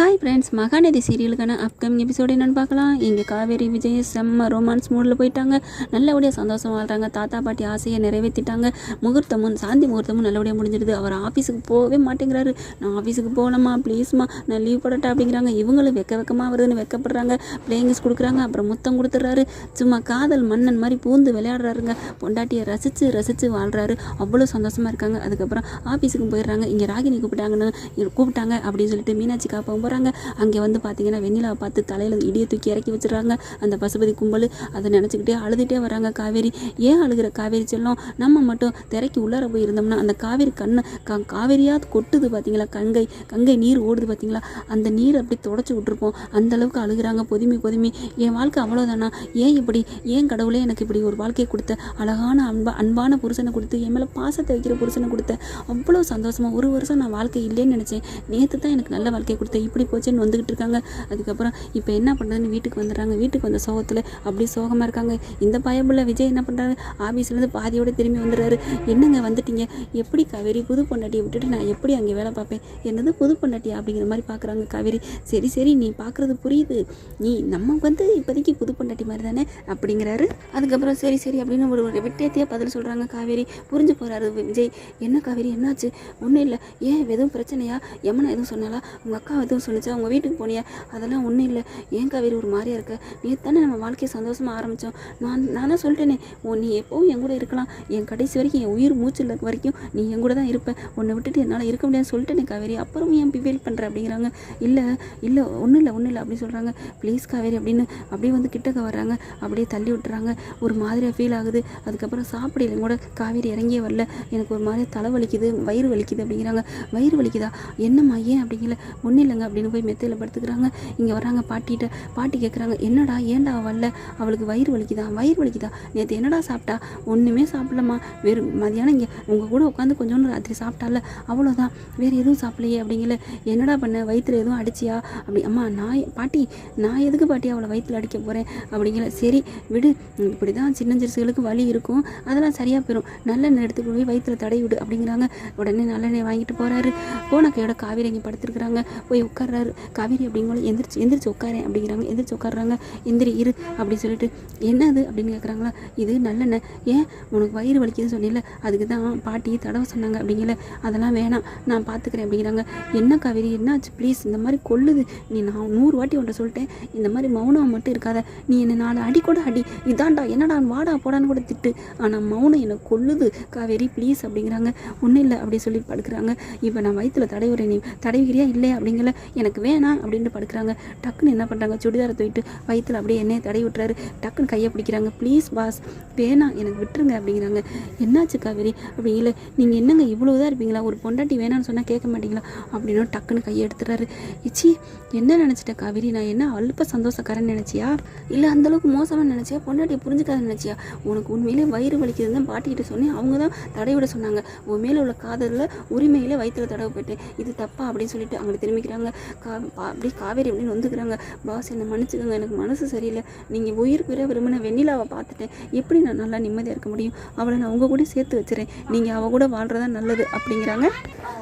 Hi friends Mahanadi சீரியலுக்கான upcoming episode என்னென்னு பார்க்கலாம். இங்கே காவேரி விஜய் செம்ம ரோமான்ஸ் மூடில் போயிட்டாங்க. நல்லபடியாக சந்தோஷம் வாழ்கிறாங்க தாத்தா பாட்டி ஆசையை நிறைவேற்றிட்டாங்க முகூர்த்தமும் சாந்தி முகூர்த்தமும் நல்லபடியாக முடிஞ்சிடுது அவர் ஆஃபீஸுக்கு போகவே மாட்டேங்கிறாரு. நான் ஆஃபீஸுக்கு போகலாமா ப்ளீஸ்மா நான் லீவ் போடட்டா? அப்படிங்கிறாங்க. இவங்களும் வெக்க வெக்கமாக வருதுன்னு வெக்கப்படுறாங்க. பிளேயிங்ஸ் கொடுக்குறாங்க. அப்புறம் முத்தம் கொடுத்துட்றாரு. சும்மா காதல் மன்னன் மாதிரி பூந்து விளையாடுறாருங்க. பொண்டாட்டியை ரசித்து ரசித்து வாழ்கிறாரு அவ்வளோ சந்தோஷமாக இருக்காங்க. அதுக்கப்புறம் ஆஃபீஸுக்கு போயிடுறாங்க. இங்கே ராகினி கூப்பிட்டாங்கன்னு கூப்பிட்டாங்க அப்படின்னு சொல்லிட்டு மீனாட்சி காப்பாவும் போகிறாங்க அங்கே வந்து பார்த்தீங்கன்னா வெண்ணிலாவை பார்த்து தலையில் இடியை தூக்கி இறக்கி வச்சிடுறாங்க. அந்த பசுபதி கும்பல் அதை நினச்சிக்கிட்டே அழுதுகிட்டே வராங்க காவேரி. ஏன் அழுகிற காவேரி செல்லும்? நம்ம மட்டும் திரைக்கு உள்ளார போய் இருந்தோம்னா அந்த காவேரி கண்ணை கா காவேரியாக கொட்டுது பார்த்தீங்களா கங்கை கங்கை நீர் ஓடுது பார்த்தீங்களா அந்த நீர் அப்படி தொடச்சி விட்ருப்போம் அந்த அளவுக்கு அழுகுறாங்க. பொதுமி பொதுமி. என் வாழ்க்கை அவ்வளோதானா ஏன் இப்படி? ஏன் கடவுளே எனக்கு இப்படி ஒரு வாழ்க்கையை கொடுத்த? அழகான அன்பா அன்பான புருஷனை கொடுத்து என் மேலே பாசத்தை வைக்கிற புருஷனை கொடுத்த? அவ்வளோ சந்தோஷமாக ஒரு வருஷம் நான் வாழ்க்கை இல்லைன்னு நினச்சேன். நேற்று தான் எனக்கு நல்ல வாழ்க்கையை கொடுத்த. இப்படி போச்சுன்னு வந்துக்கிட்டு இருக்காங்க. அதுக்கப்புறம் இப்போ என்ன பண்ணுறதுன்னு வீட்டுக்கு வந்துடுறாங்க. வீட்டுக்கு வந்த சோகத்தில் அப்படி சோகமாக இருக்காங்க. இந்த பயபுள்ள விஜய் என்ன பண்ணுறாரு ஆஃபீஸ்லேருந்து பாதியோடு திரும்பி வந்துடுறாரு. என்னங்க வந்துட்டீங்க? எப்படி காவேரி புது பொண்டாட்டியை விட்டுட்டு நான் எப்படி அங்கே வேலை பார்ப்பேன்? என்னது புது பொண்டாட்டியா அப்படிங்கிற மாதிரி பார்க்குறாங்க காவேரி. சரி சரி நீ பார்க்குறது புரியுது. நீ நம்ம வந்து இப்போதைக்கு புது பொண்டாட்டி மாதிரி தானே அப்படிங்கிறாரு. அதுக்கப்புறம் சரி சரி அப்படின்னு ஒரு ஒரு விட்டேத்தியாக பதில் சொல்கிறாங்க காவேரி. புரிஞ்சு போகிறாரு விஜய். என்ன காவேரி? என்னாச்சு? ஒன்றும் இல்லை. ஏன்? எதுவும் பிரச்சனையா? யமுனா எதுவும் சொன்னாலா உங்கள் அக்கா எதுவும் சொன்னிச்சு அவங்க வீட்டுக்கு போனியா? அதெல்லாம் ஒன்றும் இல்லை. ஏன் காவேரி ஒரு மாதிரியா இருக்க? நீ தானே நம்ம வாழ்க்கையை சந்தோஷமாக ஆரம்பித்தோம் நான் நான் தான் சொல்லிட்டேனே ஓ நீ எப்போவும் என் கூட இருக்கலாம். என் கடைசி வரைக்கும் என் உயிர் மூச்சில் வரைக்கும் நீ என் கூட தான் இருப்பேன் உன்னை விட்டுட்டு என்னால் இருக்க முடியாதுன்னு சொல்லிட்டேனே காவேரி. அப்புறம் ஏன் பிவேல் பண்ணுற அப்படிங்கிறாங்க. இல்லை இல்லை ஒன்றும் இல்லை ஒன்றும் இல்லை அப்படின்னு சொல்கிறாங்க ப்ளீஸ் காவேரி அப்படின்னு அப்படியே வந்து கிட்டக்க வர்றாங்க. அப்படியே தள்ளி விட்டுறாங்க. ஒரு மாதிரியாக ஃபீல் ஆகுது. அதுக்கப்புறம் சாப்பிடல கூட காவேரி இறங்கியே வரல. எனக்கு ஒரு மாதிரி தலை வலிக்குது வயிறு வலிக்குது அப்படிங்கிறாங்க. வயிறு வலிக்குதா? என்னம்மா ஏன் அப்படிங்கல ஒன்றும் இல்லைங்க அப்படி அப்படின்னு போய் மெத்தையில் படுத்துக்கிறாங்க. இங்கே வராங்க பாட்டிகிட்ட பாட்டி கேட்குறாங்க என்னடா ஏன்டா வரல? அவளுக்கு வயிறு வலிக்குதா? வயிறு வலிக்குதா? நேற்று என்னடா சாப்பிட்டா? ஒன்றுமே சாப்பிடலம்மா. வெறும் மதியானம் இங்கே உங்கள் கூட உட்காந்து கொஞ்சோண்டு ராத்திரி சாப்பிட்டால அவ்வளோதான் வேறு எதுவும் சாப்பிடலையே அப்படிங்கல. என்னடா பண்ண? வயிற்றுல எதுவும் அடிச்சியா? அப்படி அம்மா நான் பாட்டி நான் எதுக்கு பாட்டி அவளை வயிற்றில் அடிக்க போகிறேன் அப்படிங்கல. சரி விடு. இப்படி தான் சின்னஞ்சிறுசுகளுக்கு வலி இருக்கும். அதெல்லாம் சரியாக போயிடும் நல்லெண்ணெய் எடுத்துட்டு போய் வயிற்றில் தடை விடு அப்படிங்கிறாங்க. உடனே நல்லெண்ணெய் வாங்கிட்டு போகிறாரு போன கையோட காவேரி இங்கே படுத்துருக்குறாங்க. போய் உட்கார்றாரு. காவேரி அப்படிங்கும்போது எந்திரிச்சு எந்திரிச்சு உட்காரேன் அப்படிங்கிறாங்க எந்திரிச்சு உட்காடுறாங்க எந்திரி இரு அப்படின்னு சொல்லிட்டு என்னது? அப்படின்னு கேட்குறாங்களா இது நல்லெண்ணெய் ஏன்? உனக்கு வயிறு வலிக்குதுன்னு சொன்னில அதுக்கு தான் பாட்டி தடவை சொன்னாங்க. அப்படிங்கல. அதெல்லாம் வேணாம். நான் பார்த்துக்கிறேன் அப்படிங்கிறாங்க. என்ன காவேரி? என்னாச்சு? ப்ளீஸ் இந்த மாதிரி கொல்லுது நீ நான் நூறு வாட்டி ஒன்றை சொல்லிட்டேன். இந்த மாதிரி மௌனம் மட்டும் இருக்காத. நீ என்னை நாலு அடி கூட அடி. இதான்டா என்னடா வாடா போடான்னு கூட திட்டு. ஆனால் மௌனம் என்னை கொல்லுது காவேரி ப்ளீஸ் அப்படிங்கிறாங்க. ஒன்றும் இல்லை. அப்படி சொல்லி படுக்கிறாங்க. இப்போ நான் வயிற்றில் தடவுறேன் நீ தடவிக்கிறியா இல்லை அப்படிங்கல. எனக்கு வேணாம் அப்படின்ட்டு படுக்கிறாங்க. டக்குன்னு என்ன பண்ணுறாங்க சுடிதாரை தூக்கிட்டு வயிற்றில் அப்படியே எண்ணெயை தடவி விட்டுறாரு. டக்குன்னு கையை பிடிக்கிறாங்க. ப்ளீஸ் பாஸ் வேணாம். எனக்கு விட்டுருங்க அப்படிங்கிறாங்க. என்னாச்சு காவேரி? அப்படி இல்லை. நீங்கள் என்னங்க இவ்வளோ தான் இருப்பீங்களா? ஒரு பொண்டாட்டி வேணாம்னு சொன்னால் கேட்க மாட்டீங்களா? அப்படின்னு டக்குன்னு கையை எடுத்துறாரு. இச்சி என்ன நினச்சிட்ட காவேரி? நான் என்ன அல்ப சந்தோஷக்காரன் நினச்சியா? இல்லை அந்தளவுக்கு மோசமாக நினச்சியா? பொண்டாட்டியை புரிஞ்சுக்காத நினச்சியா? உனக்கு உண்மையிலே வயிறு வலிக்குதுன்னு தான் பாட்டிக்கிட்ட சொன்னேன். அவங்க தான் தடவிட சொன்னாங்க. உன் மேலே உள்ள காதலில் உரிமையிலே வயிற்றில் தடவை போயிட்டேன். இது தப்பா? அப்படின்னு சொல்லிட்டு அவங்களை திரும்பிக்கிறாங்க. கா பா- அப்படியே காவேரி அப்படின்னு வந்துக்கிறாங்க. பாஸ் என்னை மன்னிச்சுக்கோங்க எனக்கு மனசு சரியில்லை. நீங்கள் உயிருக்கு உயிரை விரும்பின வெண்ணிலாவை பார்த்துட்டேன். எப்படி நான் நல்லா நிம்மதியாக இருக்க முடியும்? அவளை நான் உங்கள் கூட சேர்த்து வச்சுறேன். நீங்கள் அவள் கூட வாழ்கிறதா நல்லது அப்படிங்கிறாங்க.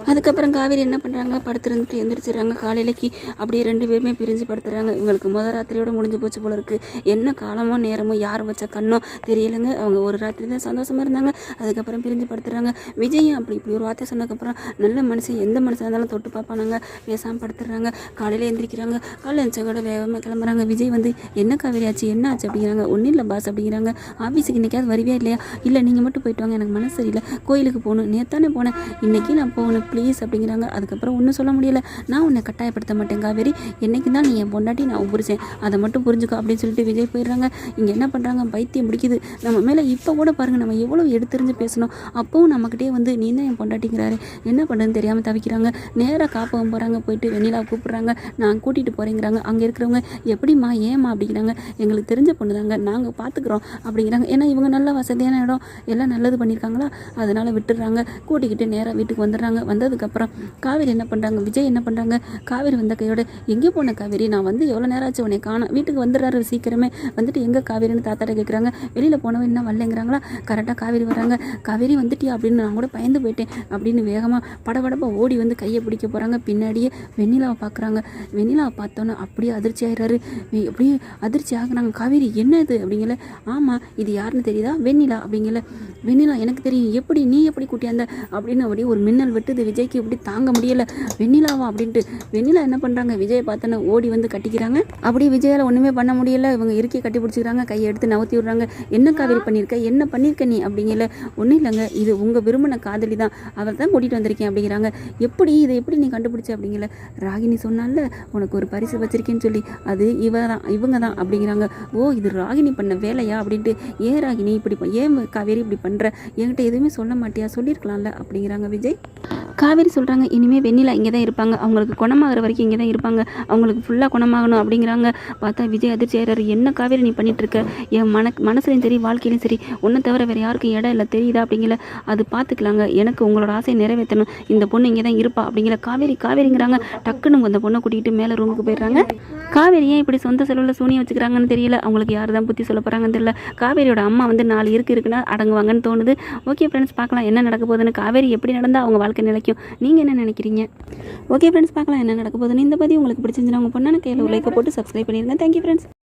அதுக்கப்புறம் காவேரி என்ன பண்ணுறாங்க படுத்துருந்துட்டு எந்திரிச்சிடுறாங்க. காலையிலக்கு அப்படியே ரெண்டு பேருமே பிரிஞ்சு படுத்துறாங்க. இவங்களுக்கு முத ராத்திரியோட முடிஞ்சு போச்சு போல இருக்கு. என்ன காலமோ நேரமோ யார் வச்ச கண்ணோ தெரியலங்க. அவங்க ஒரு ராத்திரி தான் சந்தோஷமா இருந்தாங்க. அதுக்கப்புறம் பிரிஞ்சு படுத்துறாங்க. விஜயும் அப்படி இப்படி ஒரு வார்த்தை சொன்னதுக்கப்புறம் நல்ல மனுஷன் எந்த மனுஷனாக இருந்தாலும் தொட்டு பார்ப்பானாங்க. பேசாமல் படுத்துறாங்க. படுத்துடுறாங்க காலையில் எழுந்திரிக்கிறாங்க காலையில் எழுந்த கூட வேகமாக கிளம்புறாங்க. விஜய் வந்து என்ன காவேரி ஆச்சு? என்ன ஆச்சு அப்படிங்கிறாங்க. ஒன்றும் இல்லை பாஸ் அப்படிங்கிறாங்க. ஆஃபீஸுக்கு இன்றைக்காவது வருவியா இல்லையா? இல்லை நீங்கள் மட்டும் போயிட்டு வாங்க. எனக்கு மனசு சரியில்லை. கோயிலுக்கு போகணும். நேத்தானே போனேன். இன்றைக்கி நான் போகணும் ப்ளீஸ் அப்படிங்கிறாங்க. அதுக்கப்புறம் ஒன்றும் சொல்ல முடியல. நான் உன்னை கட்டாயப்படுத்த மாட்டேன் காவேரி. என்னைக்கு தான் நீ என் பொண்டாட்டி நான் புரிச்சேன் அதை மட்டும் புரிஞ்சுக்கோ அப்படின்னு சொல்லிட்டு விஜய் போயிடுறாங்க. இங்கே என்ன பண்ணுறாங்க பைத்தியம் பிடிக்குது. நம்ம மேலே இப்போ கூட பாருங்கள் நம்ம எவ்வளோ எடுத்துரிஞ்சு பேசணும். அப்போவும் நம்மக்கிட்டே வந்து நீ தான் என் பொண்டாட்டிங்கிறாரு. என்ன பண்ணுறதுன்னு தெரியாமல் தவிக்கிறாங்க. நேராக காப்பகம் போகிறாங்க போயிட்டு வெண்ணிலா கூப்பிட்றாங்க? நான் கூட்டிகிட்டு போகிறேங்கிறாங்க அங்கே இருக்கிறவங்க எப்படிம்மா ஏம்மா? அப்படிங்கிறாங்க. எங்களுக்கு தெரிஞ்ச பொண்ணு தாங்க. நாங்கள் பார்த்துக்குறோம் அப்படிங்கிறாங்க. ஏன்னா இவங்க நல்ல வசதியான இடம். எல்லாம் நல்லது பண்ணியிருக்காங்களா அதனால் விட்டுடுறாங்க. கூட்டிக்கிட்டு நேராக வீட்டுக்கு வந்துடுறாங்க. வந்ததுக்கப்புறம் காவேரி என்ன பண்ணுறாங்க விஜய் என்ன பண்ணுறாங்க காவேரி வந்த கையோட எங்கே போன காவேரி. நான் வந்து எவ்வளோ நேரம் ஆச்சு உன்னை காணும். வீட்டுக்கு வந்துடுறாரு சீக்கிரமே. வந்துட்டு எங்கே காவேரின்னு தாத்தாட்ட கேட்குறாங்க வெளியில் போனவன் என்ன வரலைங்கிறாங்களா? கரெக்டாக காவேரி வராங்க. காவேரி வந்துட்டியா? அப்படின்னு நான் கூட பயந்து போயிட்டேன். அப்படின்னு வேகமாக படபடப்பாக ஓடி வந்து கையை பிடிக்க போகிறாங்க பின்னாடியே வெண்ணிலா வெண்ணிலாவை பார்க்குறாங்க. வெண்ணிலாவை பார்த்தோன்னே அப்படியே அதிர்ச்சி ஆகிறாரு அப்படியே அதிர்ச்சி ஆகுறாங்க. காவேரி என்னது? அப்படிங்கல. ஆமாம் இது யாருன்னு தெரியுதா? வெண்ணிலா அப்படிங்கல. வெண்ணிலா எனக்கு தெரியும். எப்படி நீ எப்படி கூட்டியாந்த அப்படின்னு அப்படியே ஒரு மின்னல் வெட்டுது. விஜய்க்கு இப்படி தாங்க முடியல. வெண்ணிலாவா அப்படின்ட்டு. வெண்ணிலா என்ன பண்ணுறாங்க விஜயை பார்த்தோன்னு ஓடி வந்து கட்டிக்கிறாங்க. அப்படியே விஜயால் ஒன்றுமே பண்ண முடியல. இவங்க இறுக்கி கட்டி பிடிச்சிக்கிறாங்க. கையை எடுத்து நவுத்தி விடுறாங்க. என்ன காவேரி பண்ணியிருக்க? என்ன பண்ணியிருக்க நீ அப்படிங்கல ஒன்றும் இல்லைங்க. இது உங்கள் விரும்பின காதலி தான். அவர் தான் கூட்டிகிட்டு வந்திருக்கேன் அப்படிங்கிறாங்க. எப்படி இதை எப்படி நீ கண்டுபிடிச்ச அப்படிங்கல ராகினி சொன்னால உனக்கு ஒரு பரிசு வச்சிருக்கேன்னு சொல்லி. அது இவ தான் இவங்க தான் அப்படிங்கிறாங்க. ஓ இது ராகினி பண்ண வேலையா அப்படின்ட்டு. ஏன் ராகினி இப்படி ஏன் காவேரி இப்படி பண்ணுற என்கிட்ட எதுவுமே சொல்ல மாட்டியா? சொல்லியிருக்கலாம்ல அப்படிங்கிறாங்க விஜய். காவேரி சொல்கிறாங்க இனிமேல் வெண்ணிலா இங்கே தான் இருப்பாங்க. அவங்களுக்கு குணமாகிற வரைக்கும் இங்கே தான் இருப்பாங்க. அவங்களுக்கு ஃபுல்லாக குணமாகணும் அப்படிங்கிறாங்க. பார்த்தா விஜய் அதிர்ச்சி ஆகிறாரு என்ன காவேரி நீ பண்ணிகிட்ருக்க என் மன மனசுலையும் சரி வாழ்க்கையிலையும் சரி ஒன்றை தவிர வேறு யாருக்கும் இடம் இல்லை தெரியுதா அப்படிங்கல. அது பார்த்துக்கலாங்க எனக்கு உங்களோட ஆசையை நிறைவேற்றணும். இந்த பொண்ணு இங்கே தான் இருப்பா அப்படிங்கிற காவேரி காவேரிங்கிறாங்க. டக்குன்னு அந்த பொண்ணை கூட்டிகிட்டு மேலே ரூமுக்கு போயிடுறாங்க. காவேரி ஏன் இப்படி சொந்த செலவில் சூனியம் வச்சுக்கிறாங்கன்னு தெரியல. அவங்களுக்கு யார் தான் புத்தி சொல்ல போகிறாங்கன்னு தெரியல. காவேரியோட அம்மா வந்து நாலு இருக்கு இருக்குன்னா அடங்குவாங்கன்னு தோணுது. ஓகே ஃப்ரெண்ட்ஸ் பார்க்கலாம் என்ன நடக்க போகுதுன்னு. காவேரி எப்படி நடந்தால் அவங்க வாழ்க்கை நிலைக்கும்? நீங்கள் என்ன நினைக்கிறீங்க? ஓகே ஃப்ரெண்ட்ஸ் பார்க்கலாம் என்ன நடக்க போகுதுன்னு. இந்த பதிவு உங்களுக்கு பிடிச்சிருந்தா உங்கள் பொண்ணான கையில் லைக்கை போட்டு சப்ஸ்கிரைப் பண்ணிடுங்க தேங்க்யூ ஃப்ரெண்ட்ஸ்